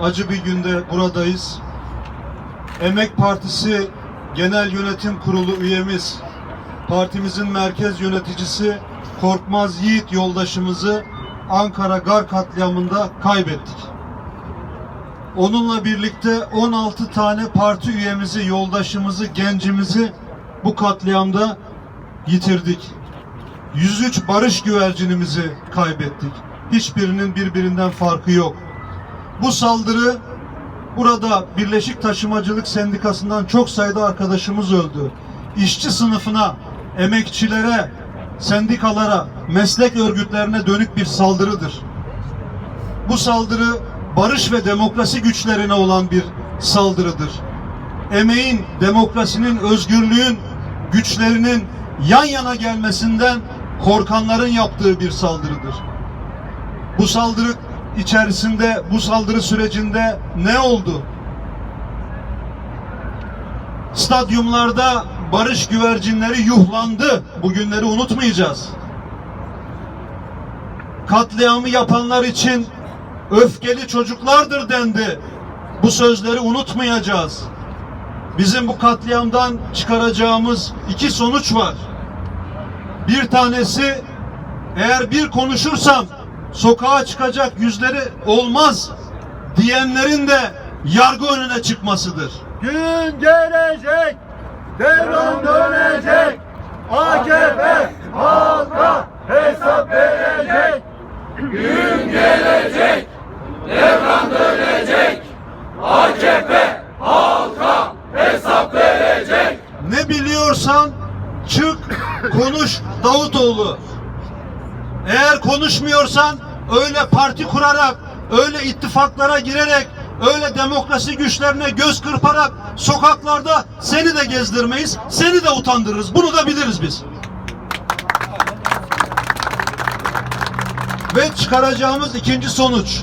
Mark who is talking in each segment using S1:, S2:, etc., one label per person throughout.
S1: acı bir günde buradayız. Emek Partisi Genel Yönetim Kurulu üyemiz, partimizin merkez yöneticisi Korkmaz Yiğit yoldaşımızı Ankara Gar katliamında kaybettik. Onunla birlikte 16 tane parti üyemizi, yoldaşımızı, gencimizi bu katliamda yitirdik. 103 barış güvercinimizi kaybettik. Hiçbirinin birbirinden farkı yok. Bu saldırı burada Birleşik Taşımacılık Sendikası'ndan çok sayıda arkadaşımız öldü. İşçi sınıfına, emekçilere, sendikalara, meslek örgütlerine dönük bir saldırıdır. Bu saldırı barış ve demokrasi güçlerine olan bir saldırıdır. Emeğin, demokrasinin, özgürlüğün güçlerinin yan yana gelmesinden korkanların yaptığı bir saldırıdır. Bu saldırı içerisinde, bu saldırı sürecinde ne oldu? Stadyumlarda barış güvercinleri yuhlandı. Bu günleri unutmayacağız. Katliamı yapanlar için öfkeli çocuklardır dendi. Bu sözleri unutmayacağız. Bizim bu katliamdan çıkaracağımız iki sonuç var. Bir tanesi eğer bir konuşursam sokağa çıkacak yüzleri olmaz diyenlerin de yargı önüne çıkmasıdır.
S2: Gün gelecek, devran dönecek, AKP halka hesap verecek. Gün gelecek, devran dönecek, AKP halka hesap verecek.
S1: Ne biliyorsan çık konuş Davutoğlu. Eğer konuşmuyorsan öyle parti kurarak, öyle ittifaklara girerek, öyle demokrasi güçlerine göz kırparak sokaklarda seni de gezdirmeyiz, seni de utandırırız. Bunu da biliriz biz. Ve çıkaracağımız ikinci sonuç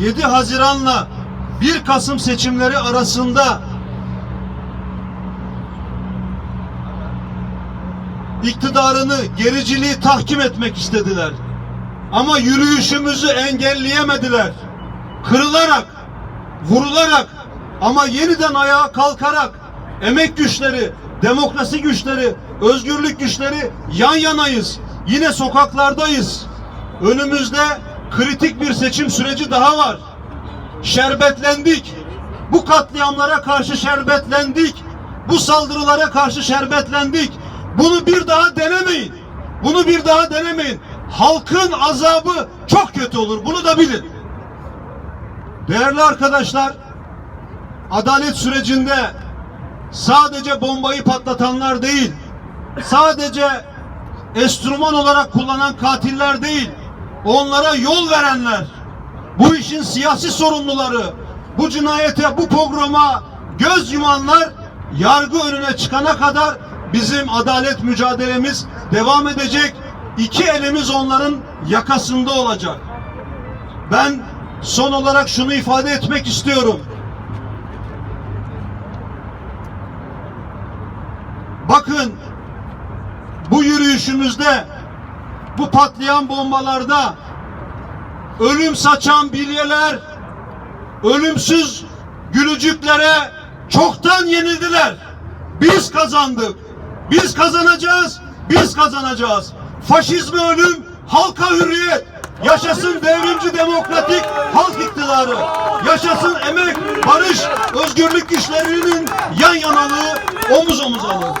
S1: 7 Haziran'la 1 Kasım seçimleri arasında iktidarını, gericiliği tahkim etmek istediler. Ama yürüyüşümüzü engelleyemediler. Kırılarak, vurularak ama yeniden ayağa kalkarak emek güçleri, demokrasi güçleri, özgürlük güçleri yan yanayız. Yine sokaklardayız. Önümüzde kritik bir seçim süreci daha var. Şerbetlendik. Bu katliamlara karşı şerbetlendik. Bu saldırılara karşı şerbetlendik. Bunu bir daha denemeyin. Bunu bir daha denemeyin. Halkın azabı çok kötü olur. Bunu da bilin. Değerli arkadaşlar, adalet sürecinde sadece bombayı patlatanlar değil, sadece enstrüman olarak kullanan katiller değil, onlara yol verenler, bu işin siyasi sorumluları, bu cinayete, bu pogroma göz yumanlar yargı önüne çıkana kadar bizim adalet mücadelemiz devam edecek. İki elimiz onların yakasında olacak. Ben son olarak şunu ifade etmek istiyorum. Bakın bu yürüyüşümüzde bu patlayan bombalarda ölüm saçan bilyeler ölümsüz gülücüklere çoktan yenildiler. Biz kazandık. Biz kazanacağız. Biz kazanacağız. Faşizme ölüm, halka hürriyet. Yaşasın devrimci demokratik halk iktidarı. Yaşasın emek, barış, özgürlük güçlerinin yan yanalığı omuz omuzalığı.